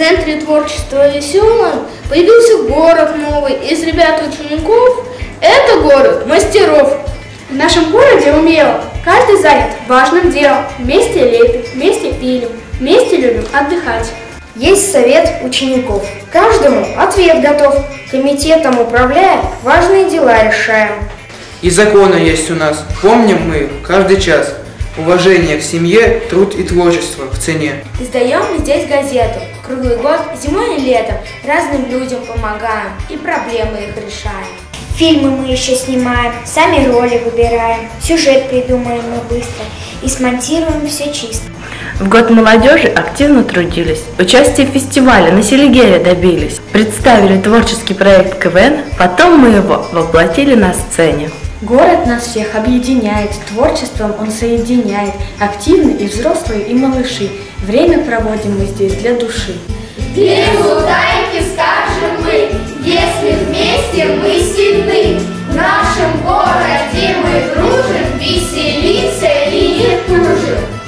центре творчества веселом появился город новый из ребят-учеников. Это город мастеров. В нашем городе умело. Каждый занят важным делом. Вместе лепим, вместе пилим, вместе любим отдыхать. Есть совет учеников. Каждому ответ готов. Комитетом управляем, важные дела решаем. И законы есть у нас, помним мы их каждый час. Уважение к семье, труд и творчество в цене. Издаем мы здесь газету. Круглый год, зимой и летом. Разным людям помогаем и проблемы их решаем. Фильмы мы еще снимаем, сами роли выбираем, сюжет придумаем мы быстро и смонтируем все чисто. В год молодежи активно трудились, участие в фестивале на Селигере добились, представили творческий проект КВН, потом мы его воплотили на сцене. Город нас всех объединяет, творчеством он соединяет, активны и взрослые, и малыши. Время проводим мы здесь для души. Без утайки скажем мы, если вместе мы сильны. В нашем городе мы дружим, веселимся и не тужим.